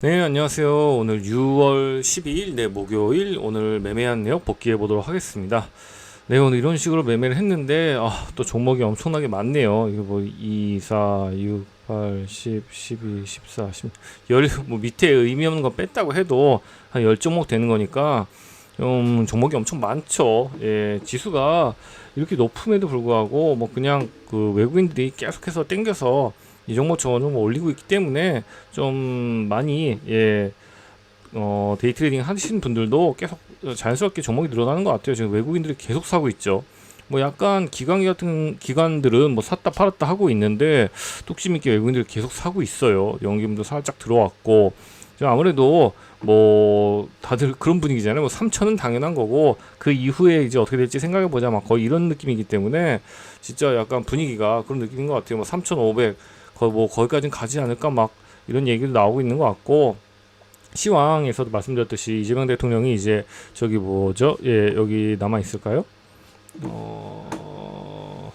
네, 안녕하세요. 오늘 6월 12일, 네, 목요일, 오늘 매매한 내역 복귀해 보도록 하겠습니다. 네, 오늘 이런 식으로 매매를 했는데, 아, 또 종목이 엄청나게 많네요. 이거 뭐, 2, 4, 6, 8, 10, 12, 14, 10, 10, 뭐, 밑에 의미 없는 거 뺐다고 해도 한 10종목 되는 거니까, 좀 종목이 엄청 많죠. 예, 지수가 이렇게 높음에도 불구하고, 뭐, 그냥 그 외국인들이 계속해서 땡겨서 이 저 종목 올리고 있기 때문에 좀 많이 예, 어, 데이 트레이딩 하시는 분들도 계속 자연스럽게 종목이 늘어나는 것 같아요. 지금 외국인들이 계속 사고 있죠. 뭐 약간 기관 같은 기관들은 뭐 샀다 팔았다 하고 있는데 뚝심 있게 외국인들이 계속 사고 있어요. 연기금도 살짝 들어왔고 아무래도 뭐 다들 그런 분위기잖아요. 뭐 3천은 당연한 거고 그 이후에 이제 어떻게 될지 생각해 보자 막 거의 이런 느낌이기 때문에 진짜 약간 분위기가 그런 느낌인 것 같아요. 뭐 3,500 거의 뭐 거기까지는 가지 않을까 막 이런 얘기도 나오고 있는 것 같고 시황에서도 말씀드렸듯이 이재명 대통령이 이제 저기 뭐죠? 예, 여기 남아 있을까요? 어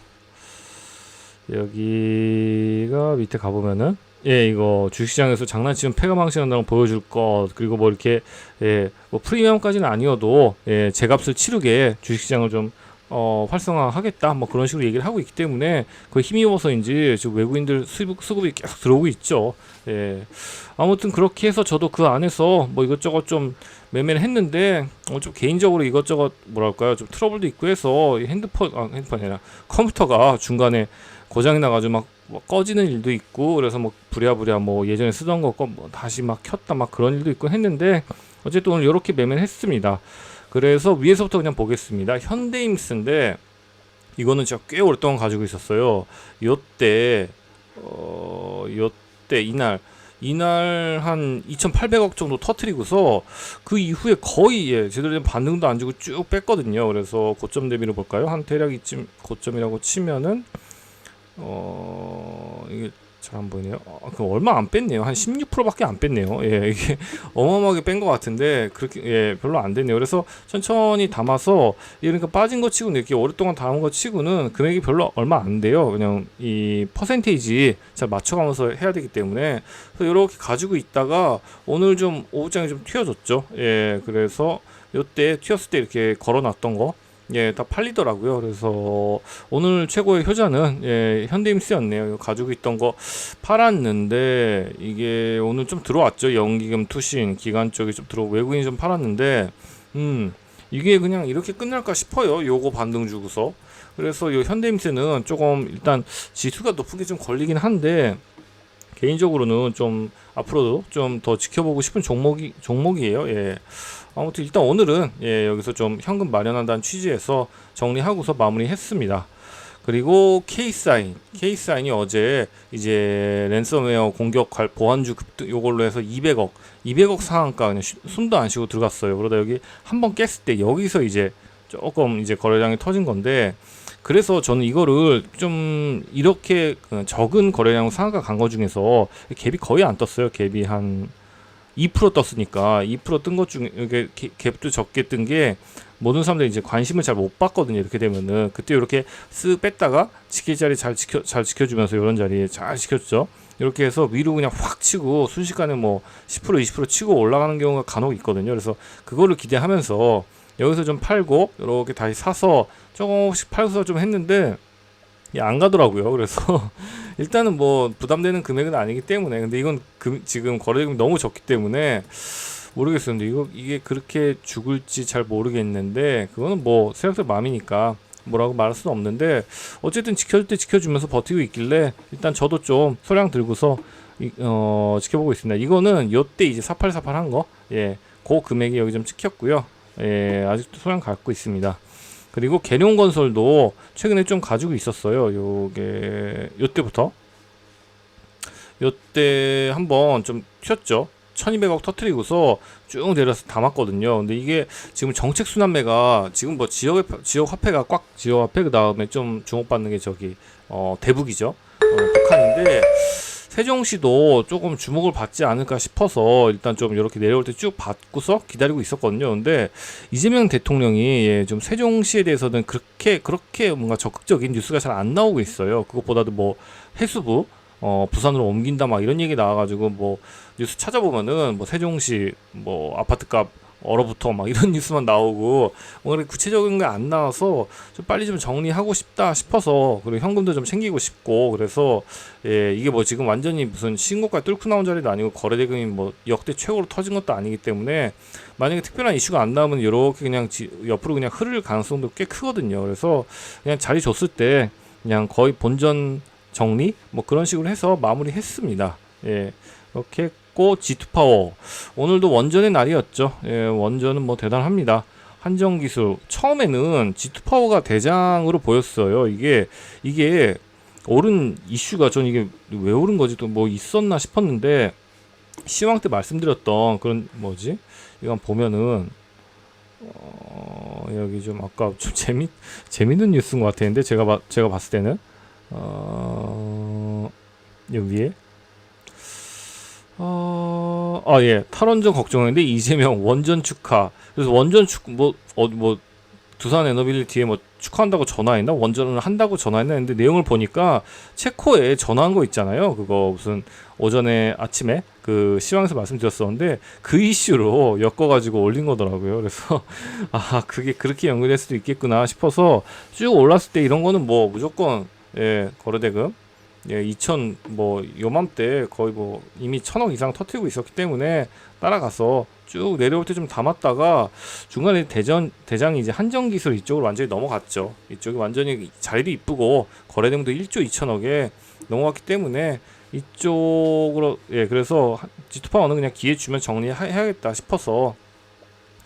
여기가 밑에 가보면은 예, 이거 주식시장에서 장난치면 폐가 망신한다고 보여줄 것 그리고 뭐 이렇게 예, 뭐 프리미엄까지는 아니어도 예, 제값을 치르게 주식시장을 좀 어, 활성화하겠다 뭐 그런 식으로 얘기를 하고 있기 때문에 그 힘입어서인지 지금 외국인들 수급, 수급이 계속 들어오고 있죠. 예. 아무튼 그렇게 해서 저도 그 안에서 뭐 이것저것 좀 매매를 했는데 어, 좀 개인적으로 이것저것 뭐랄까요 좀 트러블도 있고 해서 이 핸드폰 아 핸드폰이 아니라 컴퓨터가 중간에 고장이 나가지고 막, 뭐 꺼지는 일도 있고 그래서 뭐 부랴부랴 뭐 예전에 쓰던 거뭐 다시 막 켰다 막 그런 일도 있고 했는데 어쨌든 오늘 이렇게 매매를 했습니다. 그래서 위에서부터 그냥 보겠습니다. 현대임스인데 이거는 제가 꽤 오랫동안 가지고 있었어요. 요때 어 요때 이날 이날 한 2,800억 정도 터트리고서 그 이후에 거의 예, 제대로 된 반등도 안 주고 쭉 뺐거든요. 그래서 고점 대비로 볼까요? 한 대략 이쯤 고점이라고 치면은 어 이게 잘 안 보이네요. 어, 그 얼마 안 뺐네요. 한 16%밖에 안 뺐네요. 예, 이게 어마어마하게 뺀 것 같은데 그렇게 예, 별로 안 됐네요. 그래서 천천히 담아서 그러니까 빠진 거 치고는 이렇게 오랫동안 담은 거 치고는 금액이 별로 얼마 안 돼요. 그냥 이 퍼센테이지 잘 맞춰가면서 해야 되기 때문에 그래서 이렇게 가지고 있다가 오늘 좀 오후장에 좀 튀어졌죠. 예, 그래서 요때 튀었을 때 이렇게 걸어놨던 거 예, 다 팔리더라고요. 그래서 오늘 최고의 효자는 예, 현대임스였네요. 가지고 있던 거 팔았는데 이게 오늘 좀 들어왔죠. 연기금 투신 기간 쪽에 좀 들어 외국인이 좀 팔았는데 음 이게 그냥 이렇게 끝날까 싶어요. 요거 반등 주고서 그래서 요 현대임스는 조금 일단 지수가 높은 게 좀 걸리긴 한데 개인적으로는 좀 앞으로도 좀 더 지켜보고 싶은 종목이 종목이에요. 예. 아무튼 일단 오늘은 예, 여기서 좀 현금 마련한다는 취지에서 정리하고서 마무리했습니다. 그리고 케이사인, 케이사인이 어제 이제 랜섬웨어 공격 보안주 급등 요걸로 해서 200억, 200억 상한가 그냥 숨도 안 쉬고 들어갔어요. 그러다 여기 한 번 깼을 때 여기서 이제 조금 이제 거래량이 터진 건데 그래서 저는 이거를 좀 이렇게 그 적은 거래량 상한가 간 거 중에서 갭이 거의 안 떴어요. 갭이 한 2% 떴으니까 2%뜬 것 중에 이게 갭도 적게 뜬 게 모든 사람들이 이제 관심을 잘 못 받거든요. 이렇게 되면은 그때 이렇게 쓱 뺐다가 지킬 자리 잘 지켜 잘 지켜주면서 이런 자리 잘 지켜줬죠. 이렇게 해서 위로 그냥 확 치고 순식간에 뭐 10% 20% 치고 올라가는 경우가 간혹 있거든요. 그래서 그거를 기대하면서 여기서 좀 팔고 이렇게 다시 사서 조금씩 팔서 좀 했는데 안 가더라고요. 그래서 일단은 뭐 부담되는 금액은 아니기 때문에 근데 이건 금, 지금 거래금이 너무 적기 때문에 모르겠어요. 근데 이거 이게 그렇게 죽을지 잘 모르겠는데 그거는 뭐 세력들 마음이니까 뭐라고 말할 수는 없는데 어쨌든 지켜줄 때 지켜주면서 버티고 있길래 일단 저도 좀 소량 들고서 이, 어, 지켜보고 있습니다. 이거는 요때 이제 4848 한 거, 예, 그 금액이 여기 좀 찍혔고요. 예, 아직도 소량 갖고 있습니다. 그리고 개룡 건설도 최근에 좀 가지고 있었어요. 요게 요때부터 요때 한번 좀 튀었죠. 1200억 터트리고서 쭉 내려서 담았거든요. 근데 이게 지금 정책 순환매가 지금 뭐 지역 지역 화폐가 꽉 지역 화폐 그 다음에 좀 주목받는 게 저기 어 대북이죠. 어, 북한인데 세종시도 조금 주목을 받지 않을까 싶어서 일단 좀 이렇게 내려올 때 쭉 받고서 기다리고 있었거든요. 근데 이재명 대통령이 예, 좀 세종시에 대해서는 그렇게 그렇게 뭔가 적극적인 뉴스가 잘 안 나오고 있어요. 그것보다도 뭐 해수부 어 부산으로 옮긴다 막 이런 얘기 나와가지고 뭐 뉴스 찾아보면은 뭐 세종시 뭐 아파트값 얼어붙어 막 이런 뉴스만 나오고 오늘 구체적인 게 안 나와서 좀 빨리 좀 정리하고 싶다 싶어서 그리고 현금도 좀 챙기고 싶고 그래서 예 이게 뭐 지금 완전히 무슨 신고가 뚫고 나온 자리도 아니고 거래 대금이 뭐 역대 최고로 터진 것도 아니기 때문에 만약에 특별한 이슈가 안 나오면 이렇게 그냥 지, 옆으로 그냥 흐를 가능성도 꽤 크거든요. 그래서 그냥 자리 줬을 때 그냥 거의 본전 정리 뭐 그런 식으로 해서 마무리했습니다. 예 이렇게 했고 G2 파워 오늘도 원전의 날이었죠. 예, 원전은 뭐 대단합니다. 한정 기술 처음에는 G2 파워가 대장으로 보였어요. 이게 이게 오른 이슈가 전 이게 왜 오른 거지 또 뭐 있었나 싶었는데 시황 때 말씀드렸던 그런 뭐지 이건 보면은 어, 여기 좀 아까 좀 재미 재밌는 뉴스인 것 같았는데 제가 봐 제가 봤을 때는 어, 여기 위에 어, 아, 예. 탈원전 걱정했는데 이재명 원전 축하. 그래서 원전 축, 뭐, 어, 뭐, 두산 에너빌리티에 뭐 축하한다고 전화했나? 원전을 한다고 전화했나? 했는데 내용을 보니까 체코에 전화한 거 있잖아요. 그거 무슨 오전에 아침에 그 시황에서 말씀드렸었는데 그 이슈로 엮어가지고 올린 거더라고요. 그래서 아, 그게 그렇게 연결될 수도 있겠구나 싶어서 쭉 올랐을 때 이런 거는 뭐 무조건 예, 거래대금 예, 2000 뭐 요맘때 거의 뭐 이미 천억 이상 터트리고 있었기 때문에 따라가서 쭉 내려올 때 좀 담았다가 중간에 대전 대장이 이제 한정 기술 이쪽으로 완전히 넘어갔죠. 이쪽이 완전히 자리도 이쁘고 거래량도 1조 2천억에 넘어갔기 때문에 이쪽으로 예 그래서 지투파워는 그냥 기회 주면 정리해야겠다 싶어서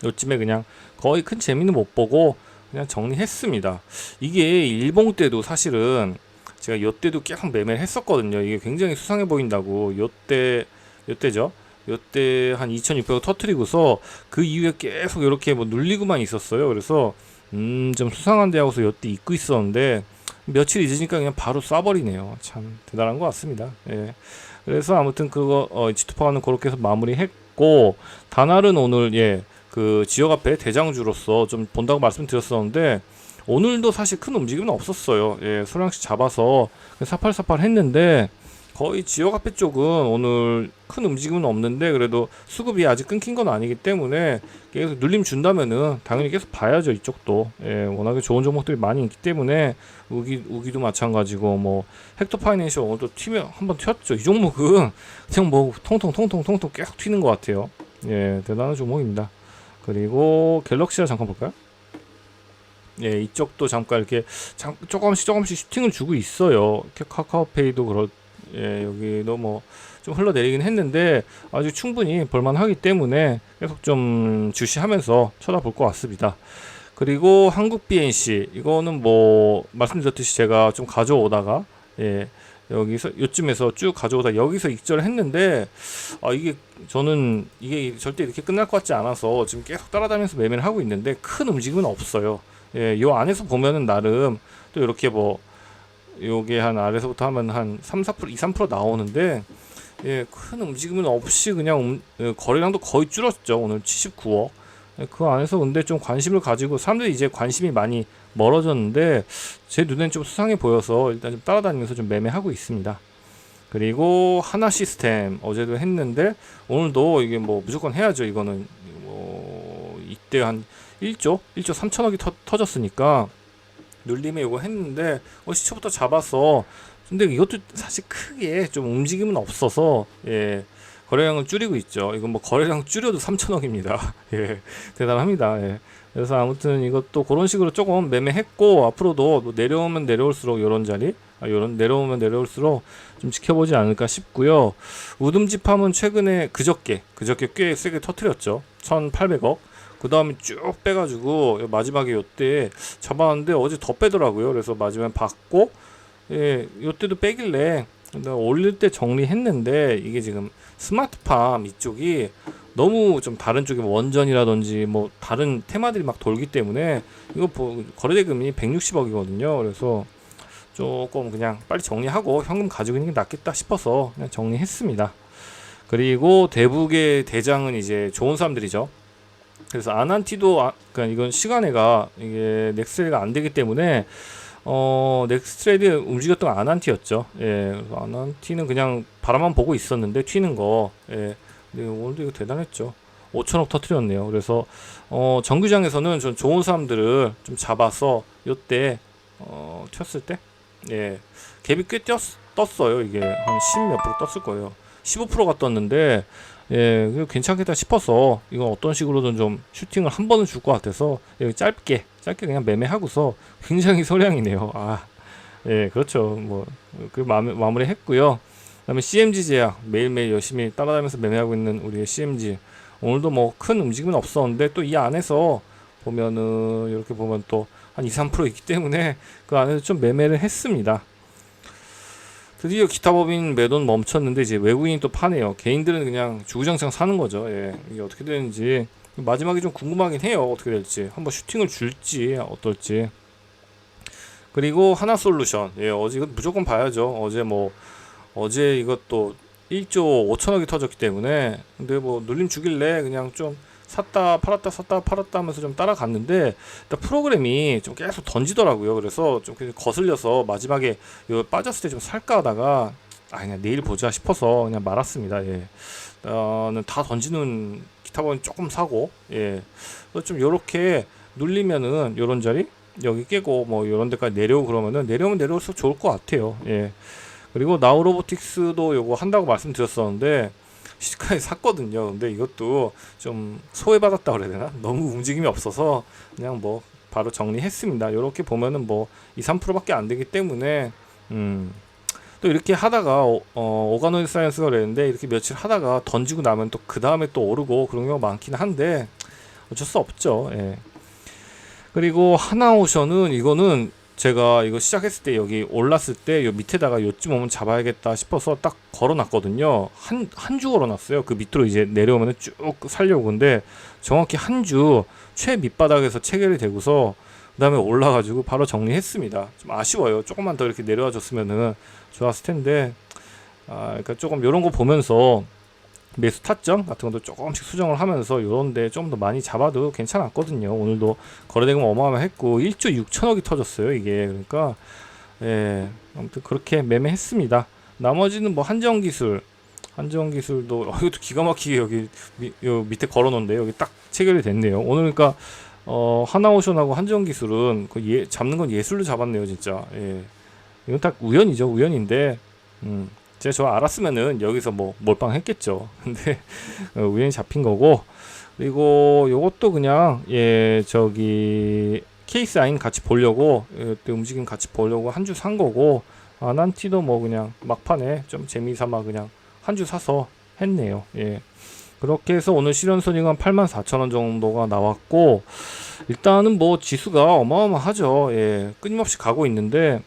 요쯤에 그냥 거의 큰 재미는 못 보고 그냥 정리했습니다. 이게 일봉 때도 사실은 제가 요때도 계속 매매를 했었거든요. 이게 굉장히 수상해 보인다고 요때 요때죠. 요때 한 2,600원 터트리고서 그 이후에 계속 이렇게 뭐 눌리고만 있었어요. 그래서 음 좀 수상한데 하고서 요때 잊고 있었는데 며칠 잊으니까 그냥 바로 쏴버리네요. 참 대단한 것 같습니다. 예. 그래서 아무튼 그거 어, 지투파는 그렇게 해서 마무리했고 다날은 오늘 예 그 지역 앞에 대장주로서 좀 본다고 말씀드렸었는데 오늘도 사실 큰 움직임은 없었어요. 예, 소량씩 잡아서 사팔사팔 했는데 거의 지역 앞에 쪽은 오늘 큰 움직임은 없는데 그래도 수급이 아직 끊긴 건 아니기 때문에 계속 눌림 준다면은 당연히 계속 봐야죠 이쪽도 예, 워낙에 좋은 종목들이 많이 있기 때문에 우기 우기도 마찬가지고 뭐 헥터 파이낸셜 오늘도 튀면 한번 튀었죠 이 종목은 그냥 뭐 통통 통통 통통 계속 튀는 것 같아요 예 대단한 종목입니다 그리고 갤럭시를 잠깐 볼까요? 예, 이쪽도 잠깐 이렇게 잠, 조금씩 조금씩 슈팅을 주고 있어요. 카카오페이도 그렇, 예, 여기도 뭐 좀 흘러내리긴 했는데 아주 충분히 볼만하기 때문에 계속 좀 주시하면서 쳐다볼 것 같습니다. 그리고 한국 BNC 이거는 뭐 말씀드렸듯이 제가 좀 가져오다가 예, 여기서 요쯤에서 쭉 가져오다 여기서 익절을 했는데 아 이게 저는 이게 절대 이렇게 끝날 것 같지 않아서 지금 계속 따라다니면서 매매를 하고 있는데 큰 움직임은 없어요. 예, 요 안에서 보면은 나름 또 이렇게 뭐 요게 한 아래서부터 하면 한 3, 4% 2, 3% 나오는데 예, 큰 움직임은 없이 그냥 음, 예, 거래량도 거의 줄었죠. 오늘 79억. 예, 그 안에서 근데 좀 관심을 가지고 사람들이 이제 관심이 많이 멀어졌는데 제 눈엔 좀 수상해 보여서 일단 좀 따라다니면서 좀 매매하고 있습니다. 그리고 하나 시스템 어제도 했는데 오늘도 이게 뭐 무조건 해야죠. 이거는 뭐 이때 한 1조 1조 3천억이 터, 터졌으니까 눌림에 이거 했는데 어, 시초부터 잡아서 근데 이것도 사실 크게 좀 움직임은 없어서 예 거래량을 줄이고 있죠. 이건 뭐 거래량 줄여도 3천억입니다. 예 대단합니다. 예. 그래서 아무튼 이것도 그런 식으로 조금 매매했고 앞으로도 뭐 내려오면 내려올수록 이런 자리 아, 이런 내려오면 내려올수록 좀 지켜보지 않을까 싶고요. 우듬집함은 최근에 그저께 그저께 꽤 세게 터트렸죠. 1,800억. 그 다음에 쭉 빼가지고 마지막에 요때 잡았는데 어제 더 빼더라고요. 그래서 마지막에 받고 예, 요때도 빼길래 올릴 때 정리했는데 이게 지금 스마트팜 이쪽이 너무 좀 다른 쪽에 뭐 원전이라든지 뭐 다른 테마들이 막 돌기 때문에 이거 거래대금이 160억이거든요. 그래서 조금 그냥 빨리 정리하고 현금 가지고 있는 게 낫겠다 싶어서 그냥 정리했습니다. 그리고 대북의 대장은 이제 좋은 사람들이죠. 그래서 아난티도 아, 그러니까 이건 시간에가 이게 넥셀가 안 되기 때문에 어, 넥스트레이드 움직였던 건 아난티였죠. 예, 아난티는 그냥 바라만 보고 있었는데 튀는 거. 예, 근데 오늘도 이거 대단했죠. 5천억 터트렸네요. 그래서 어, 정규장에서는 좀 좋은 사람들을 좀 잡아서 요때 어, 튀었을 때, 예, 갭이 꽤 떴, 떴어요. 이게 한 10몇 프로 떴을 거예요. 15%가 떴는데, 예, 괜찮겠다 싶어서 이건 어떤 식으로든 좀 슈팅을 한 번은 줄 것 같아서 여기 짧게, 짧게 그냥 매매하고서 굉장히 소량이네요. 아, 예, 그렇죠. 뭐, 그 마무, 마무리 했고요. 그다음에 CMG 제약 매일매일 열심히 따라다니면서 매매하고 있는 우리의 CMG 오늘도 뭐 큰 움직임은 없었는데 또 이 안에서 보면은 이렇게 보면 또 한 2, 3% 있기 때문에 그 안에서 좀 매매를 했습니다. 드디어 기타 법인 매도는 멈췄는데 이제 외국인이 또 파네요. 개인들은 그냥 주구장창 사는 거죠. 예. 이게 어떻게 되는지 마지막에 좀 궁금하긴 해요. 어떻게 될지 한번 슈팅을 줄지 어떨지. 그리고 하나 솔루션. 예, 어제 이거 무조건 봐야죠. 어제 뭐 어제 이것도 1조 5천억이 터졌기 때문에 근데 뭐 눌림 주길래 그냥 좀 샀다 팔았다 샀다 팔았다 하면서 좀 따라갔는데 프로그램이 좀 계속 던지더라고요. 그래서 좀 거슬려서 마지막에 빠졌을 때 좀 살까 하다가 아 그냥 내일 보자 싶어서 그냥 말았습니다. 예. 어는 다 던지는 기타본 조금 사고 예. 그래서 좀 요렇게 눌리면은 요런 자리 여기 깨고 뭐 요런 데까지 내려오고 그러면은 내려오면 내려올수록 좋을 것 같아요. 예. 그리고 나우로보틱스도 요거 한다고 말씀드렸었는데 시가에 샀거든요. 근데 이것도 좀 소외받았다 그래야 되나? 너무 움직임이 없어서 그냥 뭐 바로 정리했습니다. 이렇게 보면은 뭐 2, 3%밖에 안 되기 때문에 음. 또 이렇게 하다가 어, 어, 오가노이 사이언스가 그랬는데 이렇게 며칠 하다가 던지고 나면 또 그 다음에 또 오르고 그런 경우가 많긴 한데 어쩔 수 없죠. 예. 그리고 하나오션은 이거는 제가 이거 시작했을 때 여기 올랐을 때 요 밑에다가 요쯤 오면 잡아야겠다 싶어서 딱 걸어놨거든요. 한 한 주 걸어놨어요. 그 밑으로 이제 내려오면 쭉 살려고 근데 정확히 한 주 최 밑바닥에서 체결이 되고서 그 다음에 올라가지고 바로 정리했습니다. 좀 아쉬워요. 조금만 더 이렇게 내려와 줬으면은 좋았을 텐데 아 그러니까 조금 요런 거 보면서 매수 타점 같은 것도 조금씩 수정을 하면서 요런데 좀 더 많이 잡아도 괜찮았거든요. 오늘도 거래대금 어마어마했고 1조 6천억이 터졌어요. 이게 그러니까 예 아무튼 그렇게 매매했습니다. 나머지는 뭐 한정 기술 한정 기술도 어, 이것도 기가 막히게 여기 미, 요 밑에 걸어놓은데 여기 딱 체결이 됐네요. 오늘 그러니까 어 하나오션하고 한정 기술은 그 예, 잡는 건 예술로 잡았네요, 진짜. 예. 이건 딱 우연이죠, 우연인데. 음. 제가 저 알았으면은 여기서 뭐 몰빵 했겠죠. 근데 어, 우연히 잡힌 거고 그리고 요것도 그냥 예 저기 케이스 아인 같이 보려고 예, 움직임 같이 보려고 한 주 산 거고 아난티도 뭐 그냥 막판에 좀 재미삼아 그냥 한 주 사서 했네요. 예. 그렇게 해서 오늘 실현 손익은 84,000원 정도가 나왔고 일단은 뭐 지수가 어마어마하죠. 예. 끊임없이 가고 있는데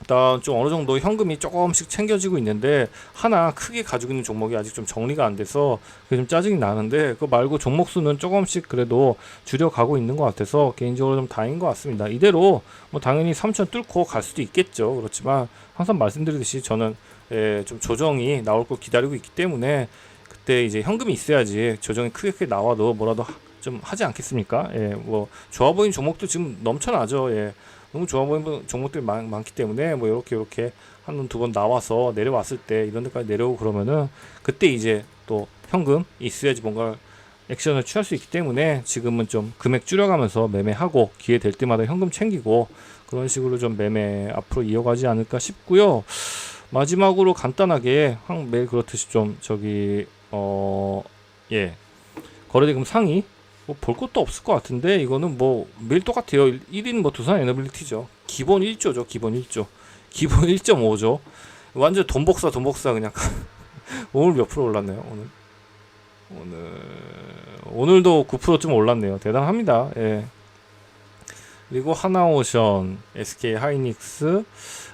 일단 좀 어느 정도 현금이 조금씩 챙겨지고 있는데 하나 크게 가지고 있는 종목이 아직 좀 정리가 안 돼서 좀 짜증이 나는데 그거 말고 종목 수는 조금씩 그래도 줄여가고 있는 것 같아서 개인적으로 좀 다행인 것 같습니다. 이대로 뭐 당연히 3천 뚫고 갈 수도 있겠죠. 그렇지만 항상 말씀드리듯이 저는 예, 좀 조정이 나올 걸 기다리고 있기 때문에 그때 이제 현금이 있어야지 조정이 크게 크게 나와도 뭐라도 좀 하지 않겠습니까? 예, 뭐 좋아 보이는 종목도 지금 넘쳐나죠. 예. 너무 좋아 보이는 종목들이 많, 많기 때문에 뭐 이렇게 이렇게 한 번 두 번 나와서 내려왔을 때 이런 데까지 내려오고 그러면은 그때 이제 또 현금 있어야지 뭔가 액션을 취할 수 있기 때문에 지금은 좀 금액 줄여가면서 매매하고 기회 될 때마다 현금 챙기고 그런 식으로 좀 매매 앞으로 이어가지 않을까 싶고요. 마지막으로 간단하게 항 매일 그렇듯이 좀 저기 어 예 거래대금 상위 뭐 볼 것도 없을 것 같은데 이거는 뭐 매일 똑같아요. 1인 뭐 두산 에너빌리티죠. 기본 1조죠. 기본 1조. 기본 1.5조. 완전 돈 복사 돈 복사 그냥 오늘 몇 프로 올랐나요? 오늘 오늘 오늘도 9%좀 올랐네요. 대단합니다. 예. 그리고 하나오션, SK 하이닉스.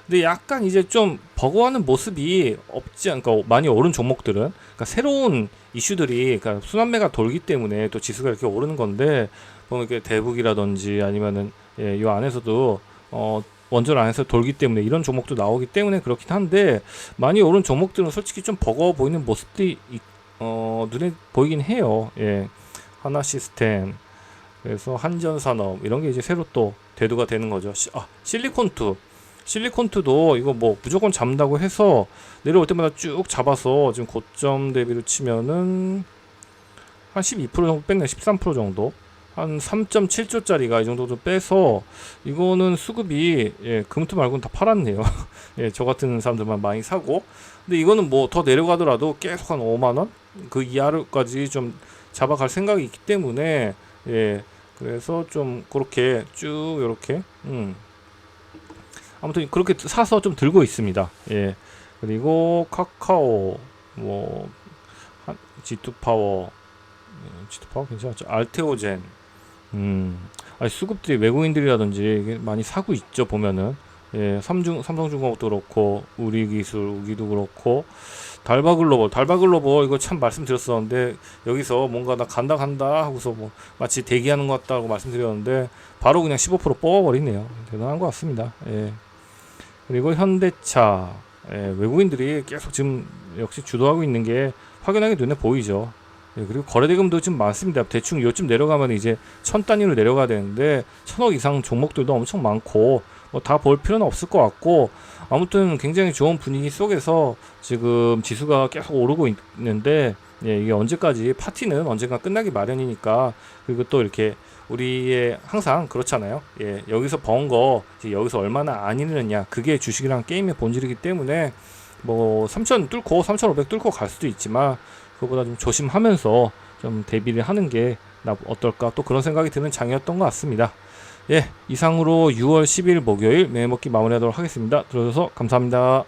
근데 약간 이제 좀 버거워하는 모습이 없지 않까 그러니까 많이 오른 종목들은 그러니까 새로운 이슈들이 그러니까 순환매가 돌기 때문에 또 지수가 이렇게 오르는 건데 보면 이렇게 대북이라든지 아니면은 예, 요 안에서도 어 원전 안에서 돌기 때문에 이런 종목도 나오기 때문에 그렇긴 한데 많이 오른 종목들은 솔직히 좀 버거워 보이는 모습들이 어 눈에 보이긴 해요. 예. 하나 시스템 그래서 한전산업 이런 게 이제 새로 또 대두가 되는 거죠. 시, 아 실리콘투 실리콘투도 이거 뭐 무조건 잡는다고 해서 내려올 때마다 쭉 잡아서 지금 고점 대비로 치면은 한 12% 정도 뺐네 13% 정도. 한 3.7조짜리가 이 정도 좀 빼서 이거는 수급이 예, 금투 말고는 다 팔았네요. 예, 저 같은 사람들만 많이 사고. 근데 이거는 뭐 더 내려가더라도 계속 한 5만 원? 그 이하로까지 좀 잡아갈 생각이 있기 때문에 예 그래서 좀 그렇게 쭉 이렇게 음 아무튼 그렇게 사서 좀 들고 있습니다. 예. 그리고 카카오 뭐 한- G2 파워. 예, G2 파워 괜찮았죠. 알테오젠. 음. 아니 수급들이 외국인들이라든지 많이 사고 있죠 보면은. 예 삼중 삼성중공업도 그렇고 우리 기술 우기도 그렇고. 달바 글로벌 달바 글로벌 이거 참 말씀드렸었는데 여기서 뭔가 나 간다 간다 하고서 뭐 마치 대기하는 것 같다고 말씀드렸는데 바로 그냥 15% 뽑아버리네요. 대단한 것 같습니다. 예 그리고 현대차 예, 외국인들이 계속 지금 역시 주도하고 있는 게 확연하게 눈에 보이죠. 예, 그리고 거래대금도 좀 많습니다. 대충 요쯤 내려가면 이제 천 단위로 내려가야 되는데 천억 이상 종목들도 엄청 많고 뭐 다 볼 필요는 없을 것 같고 아무튼 굉장히 좋은 분위기 속에서 지금 지수가 계속 오르고 있는데 예, 이게 언제까지 파티는 언젠가 끝나기 마련이니까 그리고 또 이렇게 우리의 항상 그렇잖아요. 예, 여기서 번 거 여기서 얼마나 안 잃느냐 그게 주식이랑 게임의 본질이기 때문에 뭐 3천 뚫고 3,500 뚫고 갈 수도 있지만 그거보다 좀 조심하면서 좀 대비를 하는 게나 어떨까 또 그런 생각이 드는 장이었던 것 같습니다. 예, 이상으로 6월 10일 목요일 매먹기 마무리하도록 하겠습니다. 들어줘서 감사합니다.